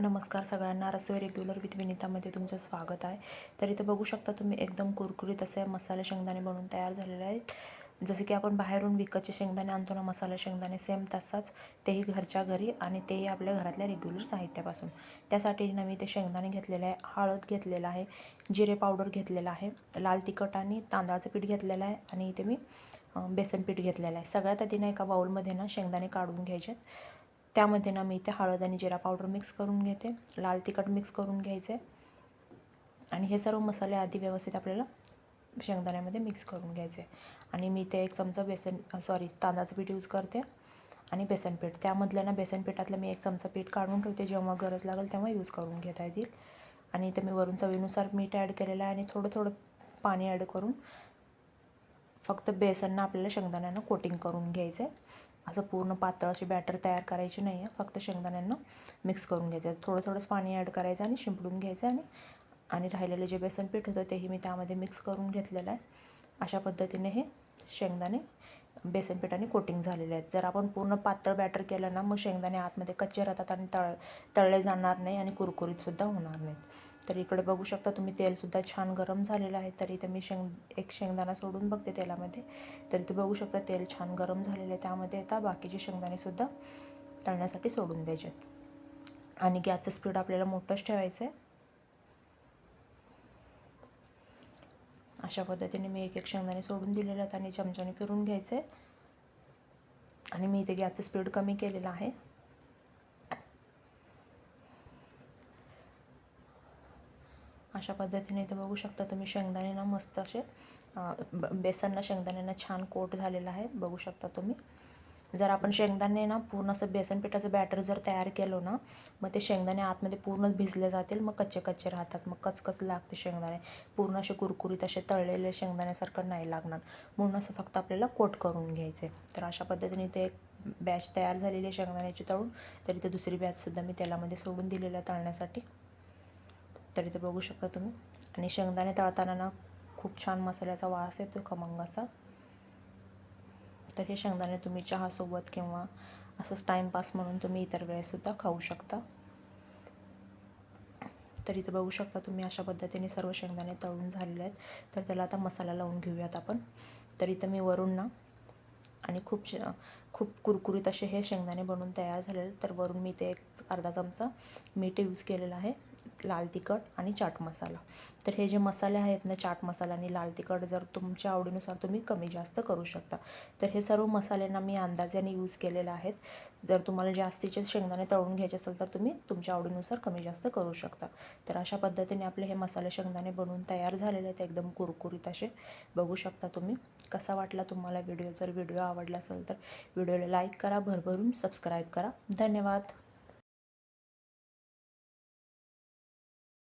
नमस्कार सगळ्यांना. रसोई regular with विनितामध्ये तुमचं स्वागत आहे. तर इथं बघू शकता तुम्ही एकदम कुरकुरीत असे मसाले शेंगदाणे बनवून तयार झालेले आहेत. जसे की आपण बाहेरून विकतचे शेंगदाणे आणतो ना मसाला शेंगदाणे सेम तसाच तेही घरच्या घरी आणि तेही आपल्या घरातल्या रेग्युलर साहित्यापासून. त्यासाठी ना मी ते शेंगदाणे घेतलेले आहे हळद घेतलेलं आहे जिरे पावडर घेतलेलं आहे लाल तिखट आणि तांदळाचं पीठ घेतलेलं आहे आणि इथे मी बेसन पीठ घेतलेलं आहे. सगळ्यात आधी ना एका बाऊलमध्ये ना शेंगदाणे काढून घ्यायचे आहेत. त्यामध्ये ना मी इथे हळद आणि जिरा पावडर मिक्स करून घेते. लाल तिखट मिक्स करून घ्यायचे. आणि हे सर्व मसाले आधी व्यवस्थित आपल्याला शेंगदाण्यामध्ये मिक्स करून घ्यायचे. आणि मी ते एक चमचा बेसन सॉरी तांदळाचं पीठ यूज करते. आणि बेसन पीठ. त्यामधल्या ना बेसन पिठातलं मी एक चमचा पीठ काढून ठेवते. जेव्हा गरज लागेल तेव्हा यूज करून घेता येतील. आणि इथे मी वरून चवीनुसार मीठ ॲड केलेलं आहे. आणि थोडं थोडं पाणी ॲड करून फक्त बेसननं आपल्याला शेंगदाण्यांना कोटिंग करून घ्यायचं आहे असं पूर्ण पातळ अशी बॅटर तयार करायची नाही आहे. फक्त शेंगदाण्यांना मिक्स करून घ्यायचं आहे थोडं थोडंच पाणी ॲड करायचं आणि शिंपडून घ्यायचं आणि आणि राहिलेलं जे बेसन पीठ होतं तेही मी त्यामध्ये मिक्स करून घेतलेलं आहे. अशा पद्धतीने हे शेंगदाणे बेसन पिठाने कोटिंग झालेले आहेत. जर आपण पूर्ण पातळ बॅटर केलं ना मग शेंगदाणे आतमध्ये कच्चे राहतात आणि तळ तळले जाणार नाही आणि कुरकुरीतसुद्धा होणार नाहीत. तर इकडे बघू शकता तुम्ही तेलसुद्धा छान गरम झालेलं आहे. तरी इथे मी शेंग एक शेंगदाणा सोडून बघते तेलामध्ये. तर इथे बघू शकता तेल छान गरम झालेलं आहे. त्यामध्ये आता बाकीचे शेंगदाणेसुद्धा तळण्यासाठी सोडून द्यायचे आहेत. आणि गॅसचं स्पीड आपल्याला मोठंच ठेवायचं आहे अशा पद्धतीने मी एक एक शेंगदाणे सोडून दिलेले आहेत आणि चमच्याने फिरून घ्यायचे. आणि मी इथे गॅसचं स्पीड कमी केलेलं आहे. अशा पद्धतीने इथे बघू शकता तुम्ही शेंगदाणे ना मस्त असे ब- बेसनना शेंगदाण्यांना छान कोट झालेला आहे बघू शकता तुम्ही. जर आपण शेंगदाणे ना पूर्ण असं बेसन पिठाचं बॅटर जर तयार केलं ना मग ते शेंगदाणे आतमध्ये पूर्ण भिजले जातील मग कच्चे कच्चे राहतात मग कचकच लागते शेंगदाणे. पूर्ण असे कुरकुरीत असे तळलेले शेंगदाण्यासारखं नाही लागणार. म्हणून असं फक्त आपल्याला कोट करून घ्यायचे. तर अशा पद्धतीने ते एक बॅच तयार झालेली आहे शेंगदाण्याची तळून. तर इथे दुसरी बॅचसुद्धा मी तेलामध्ये सोडून दिलेलं आहे तळण्यासाठी. तर इथे बघू शकता तुम्ही. आणि शेंगदाणे तळताना ना खूप छान मसाल्याचा वास येतो खमंग असा तर हे शेंगदाणे तुम्ही चहासोबत किंवा असंच टाईमपास म्हणून तुम्ही इतर वेळेससुद्धा खाऊ शकता. तर इथं बघू शकता तुम्ही अशा पद्धतीने सर्व शेंगदाणे तळून झालेले आहेत. तर त्याला आता मसाला लावून घेऊयात आपण. तर इथं मी वरून ना आणि खूप श खूप कुरकुरीत असे हे शेंगदाणे बनवून तयार झालेले तर वरून मी ते एक अर्धा चमचा मीठ यूज केलेलं आहे. लाल तिखट आणि चाट मसाला. तर हे जे मसाले आहेत ना चाट मसाला आणि लाल तिखट जर तुमच्या आवडीनुसार तुम्ही कमी जास्त करू शकता. तर हे सर्व मसाल्यांना मी अंदाजाने यूज केलेले आहेत. जर तुम्हाला जास्तीचे शेंगदाणे तळून घ्यायचे असेल तर तुम्ही तुमच्या आवडीनुसार कमी जास्त करू शकता. तर अशा पद्धतीने आपले हे मसाले शेंगदाणे बनवून तयार झालेले आहेत एकदम कुरकुरीत असे. बघू शकता तुम्ही कसा वाटला तुम्हाला व्हिडिओ. जर व्हिडिओ आवडला असेल तर व्हिडिओला लाईक करा भरभरून सबस्क्राईब करा. धन्यवाद.